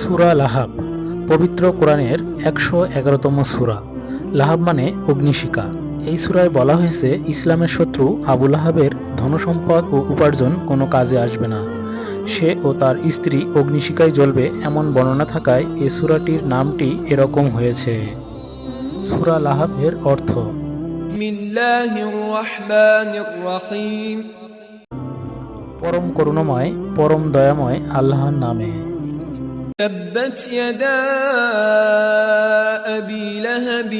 সুরা লাহাব, পবিত্র কোরআনের একশো এগারোতম সুরা। লাহাব মানে অগ্নিশিকা এই সুরায় বলা হয়েছে, ইসলামের শত্রু আবু লাহাবের ধনসম্পদ ও উপার্জন কোনো কাজে আসবে না। সে ও তার স্ত্রী অগ্নিশিকায় জ্বলবে এমন বর্ণনা থাকায় এ সুরাটির নামটি এরকম হয়েছে। সুরা লাহাবের অর্থ, পরম করুণাময়, পরম দয়াময় আল্লাহর নামে। تبت يدا أبي لهب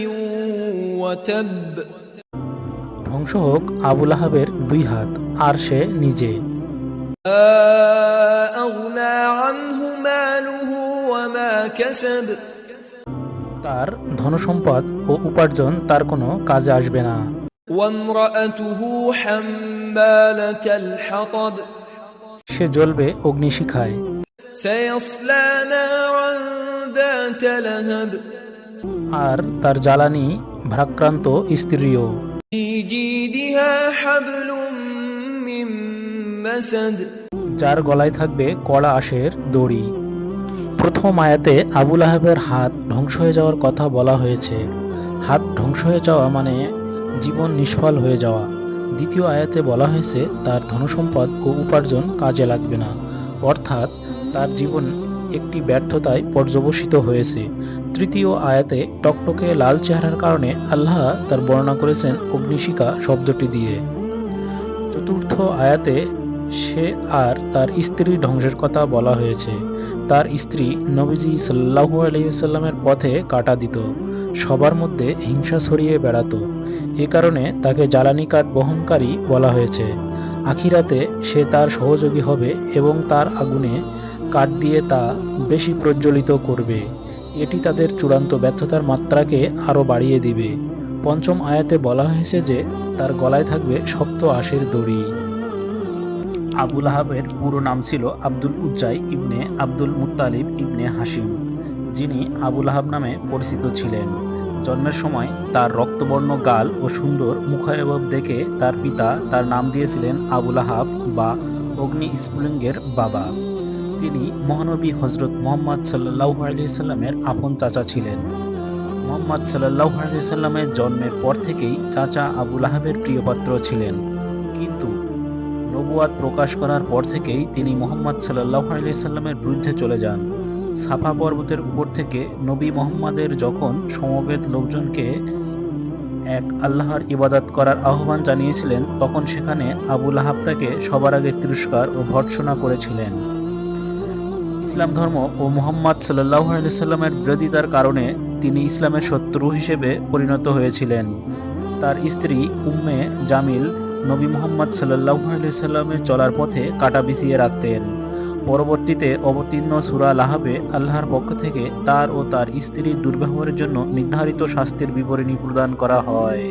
وتب ধ্বংস হোক আবু লাহাবের দুই হাত আর সে নিজে ما أغنى عنه ماله وما كسب তার ধনসম্পদ ও উপার্জন তার কোনো কাজে আসবে না وامرأته حمالة الحطب সে জ্বলবে অগ্নিশিখায় আর তার জ্বালানি ভারাক্রান্ত স্ত্রীও। যার গলায় থাকবে কড়া আশের দড়ি। প্রথম আয়াতে আবুল আহবের হাত ধ্বংস হয়ে যাওয়ার কথা বলা হয়েছে। হাত ধ্বংস হয়ে যাওয়া মানে জীবন নিষ্ফল হয়ে যাওয়া। দ্বিতীয় আয়াতে বলা হয়েছে তার ধনসম্পদ ও উপার্জন কাজে লাগবে না। অর্থাৎ তার জীবন একটি ব্যর্থতায় পর্যবসিত হয়েছে। তৃতীয় আয়াতে টকটকে লাল চেহারার কারণে আল্লাহ তার বর্ণনা করেছেন অগ্নিশিকা শব্দটি দিয়ে। চতুর্থ আয়াতে সে আর তার স্ত্রী ধ্বংসের কথা বলা হয়েছে। তার স্ত্রী নবীজি সাল্লাহু আলহিসাল্লামের পথে কাটা দিত, সবার মধ্যে হিংসা ছড়িয়ে বেড়াতো। এ কারণে তাকে জ্বালানি কাঠ বহনকারী বলা হয়েছে। আখিরাতে সে তার সহযোগী হবে এবং তার আগুনে কাঠ দিয়ে তা বেশি প্রজ্বলিত করবে। এটি তাদের চূড়ান্ত ব্যর্থতার মাত্রাকে আরও বাড়িয়ে দিবে। পঞ্চম আয়াতে বলা হয়েছে যে, তার গলায় থাকবে শক্ত আশের দড়ি। আবুল আহাবের পুরো নাম ছিল Abdul Uzza ibn Abdul Muttalib ibn Hashim যিনি আবুল আহাব নামে পরিচিত ছিলেন। জন্মের সময় তার রক্তবর্ণ গাল ও সুন্দর মুখায়বব দেখে তার পিতা তার নাম দিয়েছিলেন আবুল আহাব বা অগ্নি স্ফুলিঙ্গের বাবা। তিনি মহানবী হজরত মোহাম্মদ সাল্লাহ আলিয়াল্লামের আপন চাচা ছিলেন। মোহাম্মদ সাল্লাহ আলিয়াল্লামের জন্মের পর থেকেই চাচা আবুল আহাবের প্রিয়পাত্র ছিলেন। কিন্তু নবুয়াদ প্রকাশ করার পর থেকেই তিনি মোহাম্মদ সাল্লাহ সাল্লামের বিরুদ্ধে চলে যান। সাফা পর্বতের উপর থেকে নবী মোহাম্মদের যখন সমবেত লোকজনকে এক আল্লাহর ইবাদত করার আহ্বান জানিয়েছিলেন, তখন সেখানে আবুল আহাব তাকে সবার আগে তিরস্কার ও ভর্ৎসনা করেছিলেন। ইসলাম ধর্ম ও মোহাম্মদ সাল্লাহ সাল্লামের বিরোধিতার কারণে তিনি ইসলামের শত্রু হিসেবে পরিণত হয়েছিলেন। তার স্ত্রী উম্মে জামিল নবী মোহাম্মদ সাল্লাহ সাল্লামের চলার পথে কাটা বিছিয়ে রাখতেন। পরবর্তীতে অবতীর্ণ সুরা লাহাবে আল্লাহর পক্ষ থেকে তার ও তার স্ত্রীর দুর্ব্যবহারের জন্য নির্ধারিত শাস্তির বিবরণী প্রদান করা হয়।